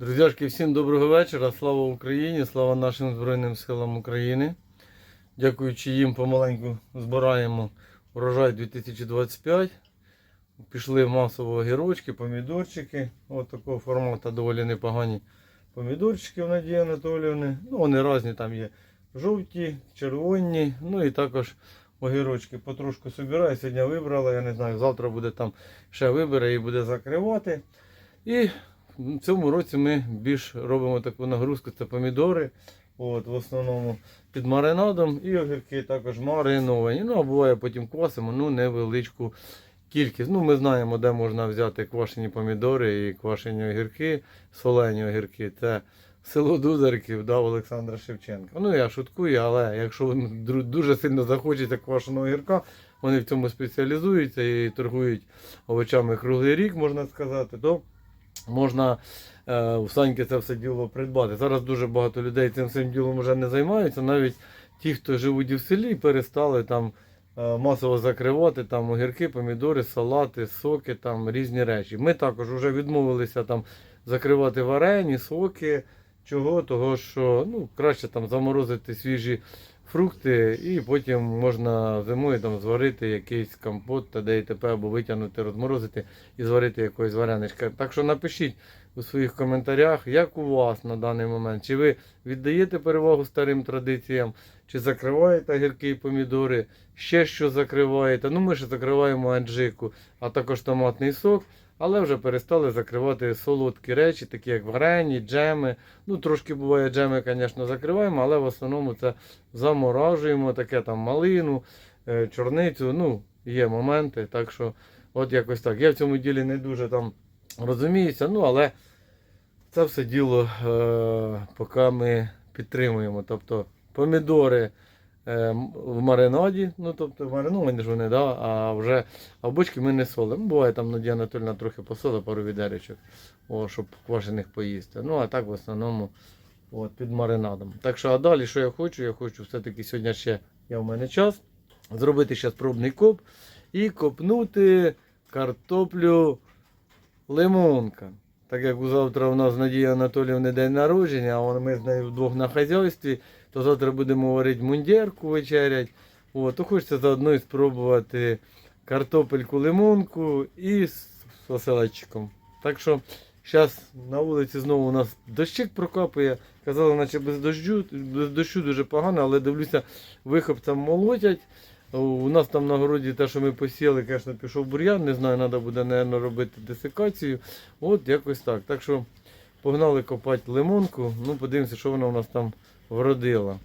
Друзяшки, всім доброго вечора. Слава Україні, слава нашим Збройним силам України. Дякуючи їм, помаленьку збираємо урожай 2025. Пішли масово огірочки, помідорчики. Ось такого формату доволі непогані помідорчики в Надії Анатоліївни. Ну, вони різні, там є жовті, червоні, ну і також огірочки. Потрошку собираю. Сьогодні вибрала, я не знаю, завтра буде там ще вибере і буде закривати. І в цьому році ми більш робимо таку нагрузку, це помідори. От, в основному під маринадом і огірки також мариновані. Ну, а буває потім квасимо, ну невеличку кількість. Ну, ми знаємо, де можна взяти квашені помідори і квашені огірки, солені огірки. Це село Дударків, да, Олександра Шевченка. Ну, я шуткую, але якщо дуже сильно захочете квашеного огірка, вони в цьому спеціалізуються і торгують овочами круглий рік, можна сказати, то можна е, у Саньки це все діло придбати. Зараз дуже багато людей цим всім ділом вже не займаються. Навіть ті, хто живуть в селі, перестали там е, масово закривати там огірки, помідори, салати, соки, там різні речі. Ми також вже відмовилися там закривати варені, соки. Чого? Того, що ну, краще там заморозити свіжі фрукти і потім можна зимою там зварити якийсь компот та ДТП або витягнути, розморозити і зварити якогось вареничка. Так що напишіть у своїх коментарях, як у вас на даний момент. Чи ви віддаєте перевагу старим традиціям, чи закриваєте гірки і помідори, ще що закриваєте. Ну, ми ще закриваємо аджику, а також томатний сок. Але вже перестали закривати солодкі речі, такі як варені, джеми. Ну, трошки буває джеми, звісно, закриваємо, але в основному це заморажуємо, таке там малину, е, чорницю. Ну, є моменти. Так що, от якось так. Я в цьому ділі не дуже там розуміюся, ну але це все діло е, поки ми підтримуємо. Тобто помідори е, в маринаді, ну тобто мариновані ж вони, да, а вже а ми не солимо. Буває там Надія Анатольовна трохи посола, пару відеречок, о, щоб квашених поїсти. Ну а так в основному от, під маринадом. Так що, а далі, що я хочу? Я хочу все-таки сьогодні ще є в мене час зробити ще пробний коп і копнути картоплю лимонка. Так як завтра у нас Надія Анатоліївни день народження, а ми з нею вдвох на хазяйстві, то завтра будемо варити мундірку вечерять. От, то хочеться заодно і спробувати картопельку лимонку і з оселедчиком. Так що зараз на вулиці знову у нас дощик прокапує. Казали, наче без дощу, без дощу дуже погано, але дивлюся, вихопцям молотять. У нас там на городі те, що ми посіяли, звісно, пішов бур'ян, не знаю, треба буде, мабуть, робити десикацію. От якось так. Так що погнали копати лимонку, ну подивимося, що вона у нас там вродила.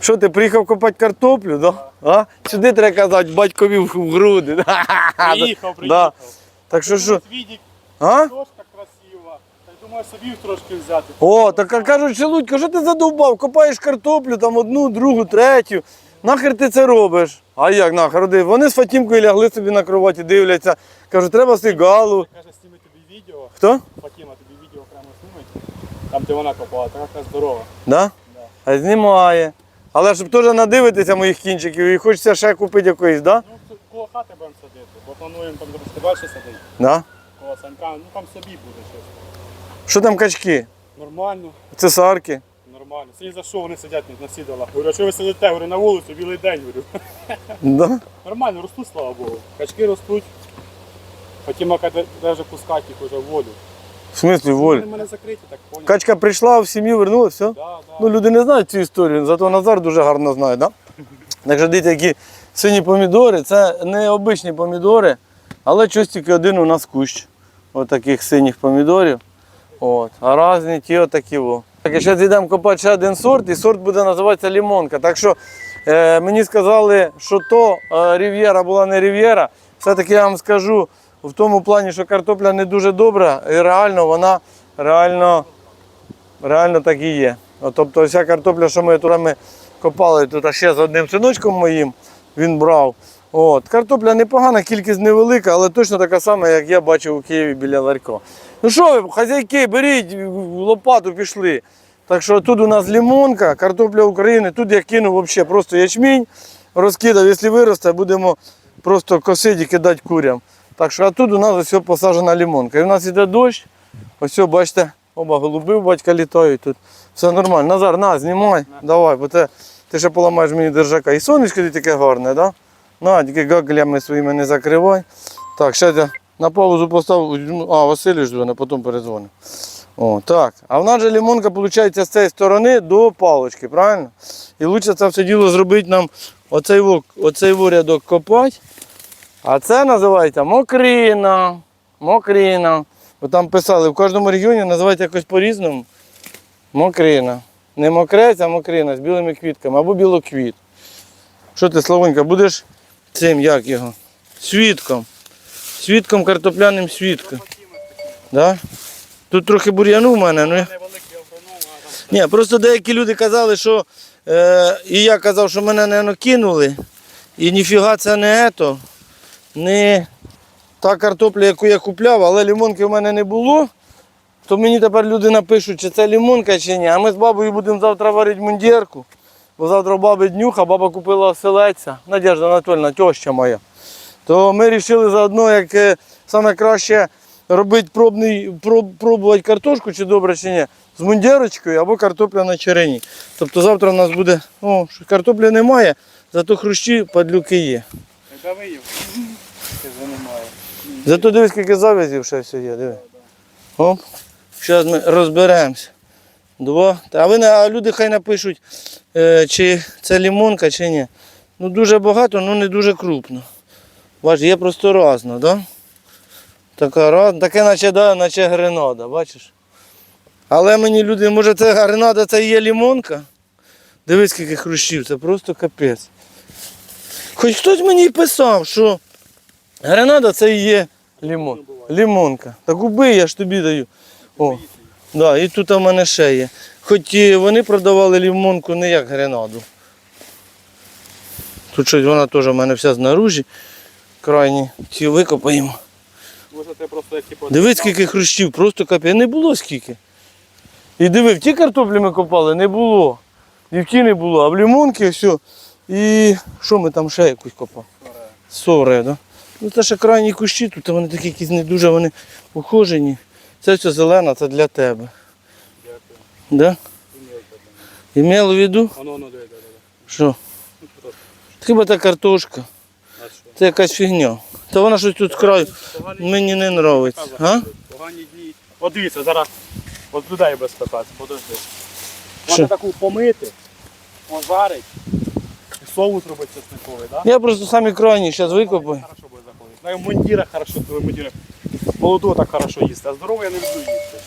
Що, ти приїхав копати картоплю, да? А? Сюди треба казати, батькові в груди. Приїхав, приїхав. Так що що? А? дошка красива. Так думаю, собі трошки взяти. О, так кажуть, Шелудько, що ти задовбав? Копаєш картоплю, там одну, другу, третю. Нахер ти це робиш? А як нахер? Роди? Вони з Фатімкою лягли собі на кроваті, дивляться. Кажуть, треба сигалу. Каже, сніми тобі відео. Хто? Фатіма тобі відео окремо знімить. Там, де вона копала, така здорова. Да? Знімає. Але щоб теж надивитися моїх кінчиків і хочеться ще купити якоїсь, да? Ну, коло хати будемо садити, бо плануємо там трошки далі садити. Да? Коло санька, ну там собі буде щось. Що там качки? Нормально, Цесарки. нормально. Сьогодні за що вони сидять на сідалах? Говорю, а що ви сидите? Говорю, на вулицю, білий день, говорю. Да? Нормально, ростуть, слава Богу. Качки ростуть. Каже, даже пускати їх уже в воду. В смислі, воль. Вони мене закриті, так поняв. Качка прийшла, в сім'ю вернулася, все? Да, да. Ну, люди не знають цю історію, зато Назар дуже гарно знає, да? Так що дивіться, які сині помідори, це не обичні помідори, але щось тільки один у нас кущ. От синіх помідорів. От. А різні ті отакі. О. Так, і зараз йдемо копати ще один сорт, і сорт буде називатися лімонка. Так що е, мені сказали, що то е, рів'єра була не рів'єра. Все-таки я вам скажу в тому плані, що картопля не дуже добра, і реально вона реально Реально так і є. От, тобто вся картопля, що ми тут ми копали тут ще з одним синочком моїм, він брав. От. Картопля непогана, кількість невелика, але точно така сама, як я бачив у Києві біля ларька. Ну що ви, хазяйки, беріть лопату, пішли. Так що тут у нас лімонка, картопля України. Тут я кинув взагалі просто ячмінь, розкидав, якщо виросте, будемо просто косити і кидати курям. Так що а тут у нас ось посаджена лімонка. І у нас іде дощ. Ось, бачите, Оба голуби у батька літають тут. Все нормально. Назар, на, знімай. Давай, бо те, ти ще поламаєш мені держака. І сонечко ти таке гарне, да? На, тільки гаглями своїми не закривай. Так, ще я на паузу постав. А, Василь жду, потім перезвоню. О, так. А в нас же лимонка виходить з цієї сторони до палочки, правильно? І краще це все діло зробити нам оцей, оцей рядок копати. А це називається мокрина. Мокрина. Бо там писали, в кожному регіоні називають якось по-різному. Мокрина. Не мокрець, а мокрина з білими квітками або білоквіт. Що ти, Славонька, будеш цим, як його? Свідком. Свідком картопляним свідком. Да? Тут трохи бур'яну в мене, ну. я- ні, просто деякі люди казали, що е, і я казав, що мене не кинули. І ніфіга це не ето, не та картопля, яку я купляв, але лімонки в мене не було. То мені тепер люди напишуть, чи це лімонка, чи ні. А ми з бабою будемо завтра варити мундірку. Бо завтра баби днюха, баба купила оселедця, Надежда Анатольовна, теща моя. То ми вирішили заодно, як е, саме краще робити пробний, проб, пробувати картошку, чи добре, чи ні, з мундірочкою або картопля на черені. Тобто завтра у нас буде, о, що картоплі немає, зато хрущі падлюки є. дави немає. Зато дивись, скільки зав'язів ще все є, диви. Оп. Зараз ми розберемося. Два. А ви а люди хай напишуть, е, чи це лімонка, чи ні. Ну дуже багато, ну не дуже крупно. Бач, є просто разно, да? Така раз, таке наче, да, наче гренада, бачиш? Але мені люди, може це гренада, це і є лімонка? Дивись, скільки хрущів, це просто капець. Хоч хтось мені писав, що гренада це і є лімон. Лімонка. Так убий, я ж тобі даю. О, да, і тут у мене ще є. Хоч і вони продавали лімонку не як гренаду. Тут щось вона теж у мене вся знаружі. Крайні ці викопаємо. Типу. Дивись, скільки хрущів, просто капець. Не було скільки. І диви, в ті картоплі ми копали, не було. І в ті не було, а в лімонки все. І що ми там ще якусь копали? Соре, да? Ну це ще крайні кущі, тут вони такі якісь не дуже вони ухожені. Це все зелена, це для тебе. Дякую. Да? Імел в виду, Воно, воно, диви, диви, диви. що? Ну, просто. Хіба та картошка. А? Це якась фігня. Та вона щось тут Погані мені не подобається. А? Погані дні. От дивіться, зараз от людей без питати, подожди. Що? Можна таку помити, пожарить, і соус робити чесниковий, так? Я просто самі крайні зараз викопаю. На мундірах хорошо, коли мундірах. Молоду так хорошо їсти, а здорову я не люблю їсти.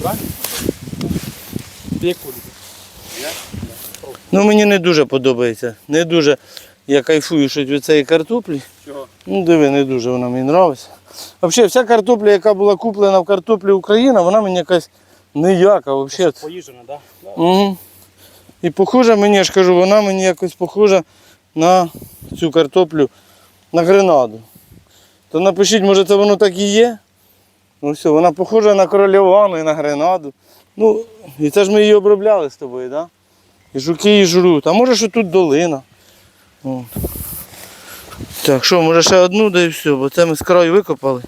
Правильно? Ти яку любиш? Я? Ну мені не дуже подобається. Не дуже. Я кайфую щось від цієї картоплі. Чого? Ну диви, не дуже вона мені подобається. Взагалі, вся картопля, яка була куплена в картоплі Україна, вона мені якась ніяка взагалі. Поїжджена, так? Да? Угу. І похожа мені, я ж кажу, вона мені якось похожа на цю картоплю, на гренаду. То напишіть, може це воно так і є. Ну все, вона похожа на корольовану і на гренаду. Ну, і це ж ми її обробляли з тобою, так? Да? І жуки її жруть. А може що тут долина. От. Так, що, може ще одну, да і все, бо це ми з краю викопали.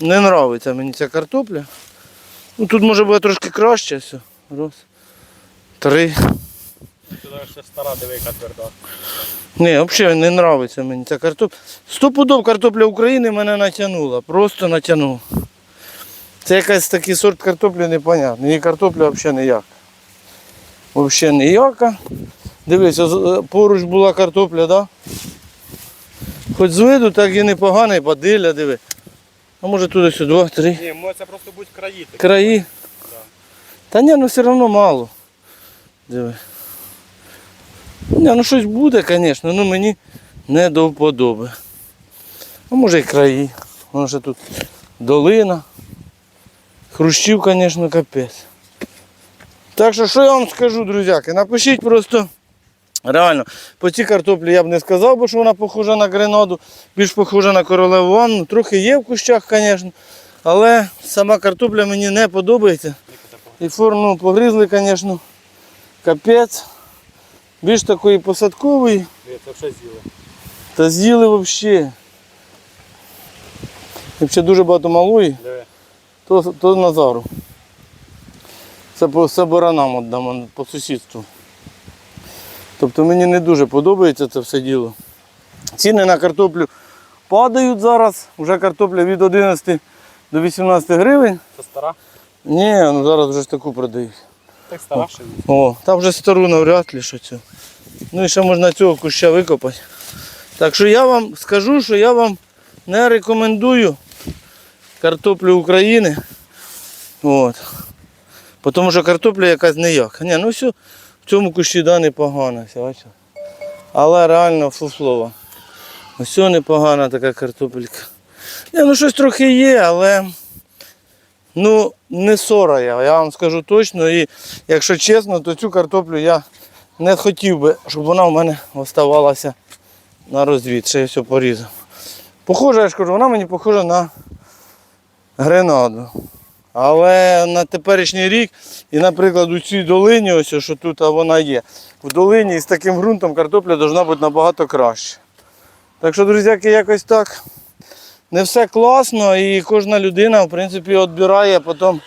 Не подобається мені ця картопля. Ну тут може бути трошки краще все. Раз. Три. Це ще стара дивика тверда. Ні, взагалі не подобається мені ця картопля. Сто пудов картопля України мене натягнула. Просто натягнула. Це якийсь такий сорт картоплі непонятний. Її картопля взагалі ніяка. Взагалі ніяка. Дивись, е, поруч була картопля, да? Хоч з виду так і непогана, і падиля, диви. А може туди сюди, два, три. Ні, може це просто будуть краї. такі. Краї. Та ні, ну все одно мало. Диви. Ні, ну щось буде, звісно, ну мені не до вподоби. А може і краї. Воно ще тут долина. Хрущів, звісно, капець. Так що, що я вам скажу, друзяки, напишіть просто. Реально, по цій картоплі я б не сказав, бо що вона похожа на гренаду, більш похожа на королеву ванну. Трохи є в кущах, звісно. Але сама картопля мені не подобається. І форму погризли, звісно, капець. Більш все з'їли. та з'їли взагалі. Якщо дуже багато малої, то, то Назару. Це по все баранам віддамо по сусідству. Тобто мені не дуже подобається це все діло. Ціни на картоплю падають зараз. Вже картопля від 11 до 18 гривень. Це стара. Ні, ну зараз вже ж таку продають. Так стара ще. О, там вже стару навряд ли що цю. Ну і ще можна цього куща викопати. Так що я вам скажу, що я вам не рекомендую картоплю України. От. Тому що картопля якась ніяка. Ні, ну все, в цьому кущі да, непогано. бачите. Але реально фуфлова. Ось непогана така картопелька. Ні, ну щось трохи є, але ну, не сора я, я вам скажу точно. І якщо чесно, то цю картоплю я не хотів би, щоб вона в мене оставалася на розвід. Ще я все порізав. Похоже, я ж кажу, вона мені похожа на гренаду. Але на теперішній рік, і, наприклад, у цій долині, ось що тут вона є, в долині з таким ґрунтом картопля повинна бути набагато краще. Так що, друзяки, якось так. Не все класно і кожна людина, в принципі, відбирає потім.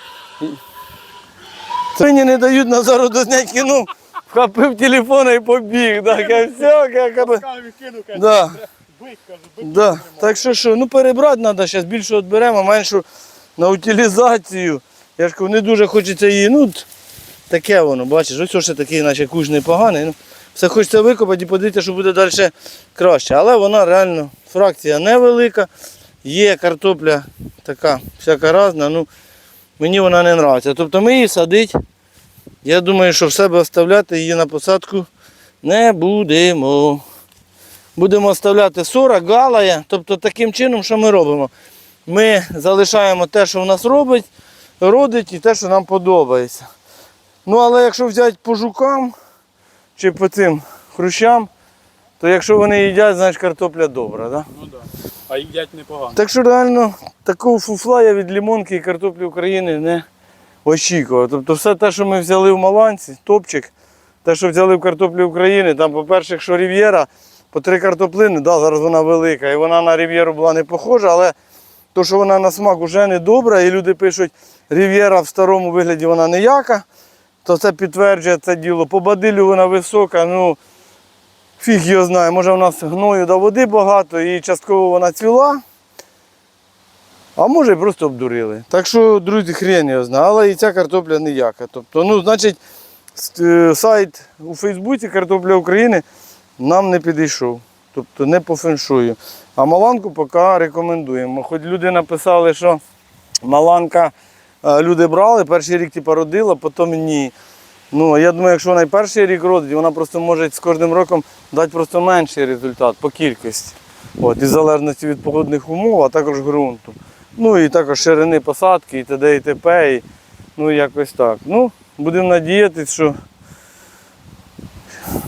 Мені не дають Назару дозняти кіно, вхопив телефон і побіг. Так, а все, як. Да. Да. Так що що, ну перебрати треба, зараз більше відберемо, меншу на утилізацію. Я ж кажу, не дуже хочеться її, ну таке воно, бачиш, ось ще такий, наче куш непоганий. Ну, все хочеться викопати і подивитися, що буде далі краще. Але вона реально, фракція невелика, є картопля така всяка різна, ну мені вона не подобається. Тобто ми її садити, я думаю, що в себе оставляти її на посадку не будемо. Будемо оставляти 40, галая. Тобто таким чином, що ми робимо? Ми залишаємо те, що в нас робить, родить і те, що нам подобається. Ну, але якщо взяти по жукам чи по цим хрущам, то якщо вони їдять, значить картопля добра. Да? Ну да. А їдять непогано. Так що реально такого фуфла я від лімонки і картоплі України не очікував. Тобто все те, що ми взяли в Маланці, топчик, те, що взяли в картоплі України, там, по-перше, якщо Рів'єра, по три картоплини, да, зараз вона велика, і вона на Рів'єру була не похожа, але то, що вона на смак вже не добра, і люди пишуть, Рів'єра в старому вигляді вона ніяка, то це підтверджує це діло. По бадилю вона висока, ну фіг його знає, може в нас гною до води багато і частково вона цвіла. А може і просто обдурили. Так що, друзі, хрен його знає, але і ця картопля ніяка. Тобто, ну, значить, е, сайт у Фейсбуці Картопля України нам не підійшов. Тобто не по феншую. А маланку поки рекомендуємо. Хоч люди написали, що маланка е, люди брали, перший рік типу, родила, потім ні. Ну, я думаю, якщо вона і перший рік родить, вона просто може з кожним роком дати просто менший результат по кількості. От, із залежності від погодних умов, а також ґрунту. Ну і також ширини посадки і т.д. і т.п. І, ну якось так. Ну, будемо надіятися, що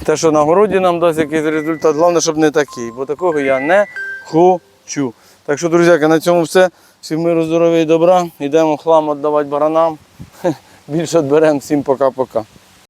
те, що на городі нам дасть якийсь результат, головне, щоб не такий, бо такого я не хочу. Так що, друзяки, на цьому все. Всім миру, здоров'я і добра. Йдемо хлам віддавати баранам. Більше відберемо. Всім пока-пока.